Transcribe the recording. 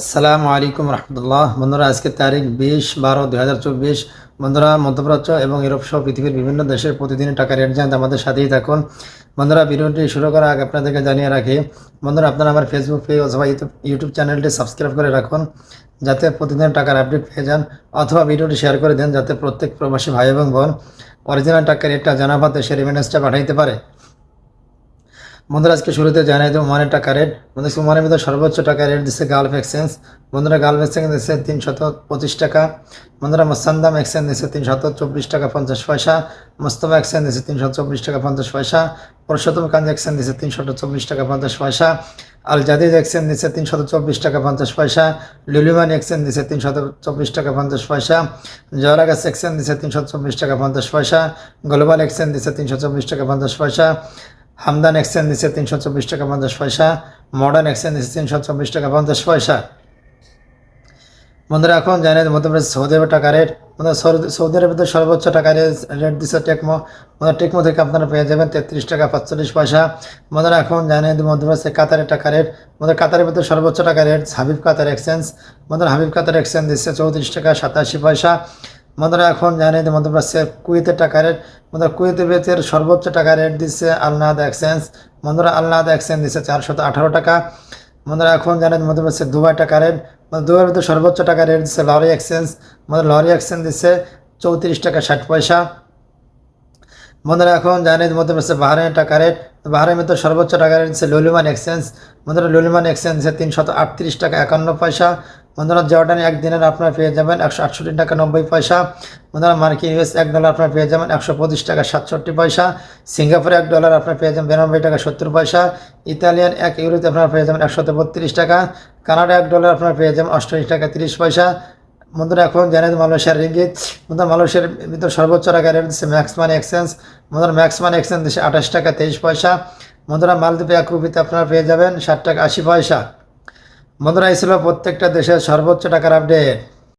আসসালামু আলাইকুম রহমতুল্লাহ। বন্ধুরা, আজকে তারিখ বিশ বারো দুই হাজার চব্বিশ। বন্ধুরা, মধ্যপ্রাচ্য এবং ইউরোপ সহ পৃথিবীর বিভিন্ন দেশের প্রতিদিনের টাকা রেট জানতে আমাদের সাথেই থাকুন। বন্ধুরা, ভিডিওটি শুরু করার আগে আপনাদেরকে জানিয়ে রাখি, বন্ধুরা, আপনারা আমার ফেসবুক পেজ অথবা ইউটিউব চ্যানেলটি সাবস্ক্রাইব করে রাখুন, যাতে প্রতিদিন টাকার আপডেট পেয়ে যান অথবা ভিডিওটি শেয়ার করে দেন, যাতে প্রত্যেক প্রবাসী ভাই এবং বোন অরিজিনাল টাকার রেটটা জানা পাতে সে রেমিনেন্সটা পাঠাইতে পারে। বন্ধুরা, আজকে শুরুতে জানাই দেবো ওমানের টাকা রেট বন্ধু ওমানের ভিতরে সর্বোচ্চ টাকা রেট দিচ্ছে গালফ এক্সচেঞ্জ বন্ধুরা গালফ এক্সচেঞ্জ দিচ্ছে তিনশত পঁচিশ টাকা। বন্ধুরা মোসান্দাম এক্সচেঞ্জ দিচ্ছে তিনশত চব্বিশ টাকা পঞ্চাশ পয়সা। মোস্তফা এক্সচেঞ্জ দিচ্ছে তিনশো চব্বিশ টাকা পঞ্চাশ পয়সা। পুরুষোত্তম কাঞ্জ এক্সচেঞ্জ দিচ্ছে তিনশত চব্বিশ টাকা পঞ্চাশ পয়সা। আল জাদিদ এক্সচেঞ্জ দিচ্ছে তিনশত চব্বিশ টাকা পঞ্চাশ পয়সা। লুলিমান এক্সচেঞ্জ দিচ্ছে তিনশত চব্বিশ টাকা পঞ্চাশ পয়সা। জয়রাগাস এক্সচেঞ্জ দিচ্ছে তিনশো চব্বিশ টাকা পঞ্চাশ পয়সা। গ্লোবাল এক্সচেঞ্জ দিচ্ছে তিনশো চব্বিশ টাকা পঞ্চাশ পয়সা। হামদান এক্সচেঞ্জ দিচ্ছে তিনশো চব্বিশ টাকা পঞ্চাশ পয়সা, মডার্ন এক্সচেঞ্জ দিচ্ছে তিনশো চব্বিশ টাকা পঞ্চাশ পয়সা। বন্ধুরা, এখন জানেন মধ্যপ্রদেশ সৌদি আরবের টাকা রেট বন্ধুরা, সৌদি আরবের ভিতরে সর্বোচ্চ টাকা রেট দিচ্ছে টেকমো। বন্ধুরা, টেকমো থেকে আপনারা পেয়ে যাবেন তেত্রিশ টাকা পাঁচচল্লিশ পয়সা। বন্ধুরা, এখন জানেন মধ্যপ্রদেশে কাতারের টাকা রেট বন্ধুরা, কাতারের ভিতরে সর্বোচ্চ টাকা রেট হাবিব কাতার এক্সচেঞ্জ। বন্ধুরা, হাবিব কাতার এক্সচেঞ্জ দিচ্ছে চৌত্রিশ টাকা সাতাশি পয়সা। বন্ধুরা এখন জানেন মধ্যপ্রদেশে কুয়েতের টাকা রেট বন্ধুরা কুয়েতের বেতের সর্বোচ্চ টাকা রেট দিচ্ছে আলনাদ এক্সচেঞ্জ বন্ধুরা আলনাদ এক্সচেঞ্জ দিচ্ছে চারশত আঠারো টাকা। বন্ধুরা এখন জানেন মধ্যপ্রদেশে দুবাই টাকা রেট দুবাইয়ের ভিতরে সর্বোচ্চ টাকা রেট দিচ্ছে লরি এক্সচেঞ্জ বন্ধুরা লরি এক্সচেঞ্জ দিচ্ছে চৌত্রিশ টাকা ষাট পয়সা। বন্ধুরা এখন জানেন মধ্যপ্রদেশে বাহারের টাকা রেট বাহারের মধ্যে সর্বোচ্চ টাকা রেট দিচ্ছে লুলিমান এক্সচেঞ্জ বন্ধুরা লুলিমান এক্সচেঞ্জ তিনশত আটত্রিশ টাকা একান্ন পয়সা। বন্ধুরা, জর্ডানে একদিনের আপনারা পেয়ে যাবেন একশো আটষট্টি টাকা নব্বই পয়সা। বন্ধুরা, মার্কিন ইউএস এক ডলার আপনারা পেয়ে যাবেন একশো পঁচিশ টাকা সাতষট্টি পয়সা। সিঙ্গাপুরে এক ডলার আপনারা পেয়ে যাবেন বিরানব্বই টাকা সত্তর পয়সা। ইতালিয়ান এক ইউরোতে আপনারা পেয়ে যাবেন একশত বত্রিশ টাকা। কানাডা এক ডলার আপনারা পেয়ে যাবেন অষ্টআশি টাকা তিরিশ পয়সা। বন্ধুরা, এখন জানেন মালয়েশিয়ার রিঙ্গিত। বন্ধুরা, মালয়েশিয়ার ভিতরে সর্বোচ্চ টাকা রেট দিচ্ছে ম্যাক্স মানি এক্সচেঞ্জ। বন্ধুরা, ম্যাক্স মানি এক্সচেঞ্জ দিচ্ছে আঠাশ টাকা তেইশ পয়সা। বন্ধুরা, মালদ্বীপে এক রুপিতে আপনারা পেয়ে যাবেন ষাট টাকা আশি পয়সা। বন্ধুরা এই প্রত্যেকটা দেশের সর্বোচ্চ টাকার আপডেট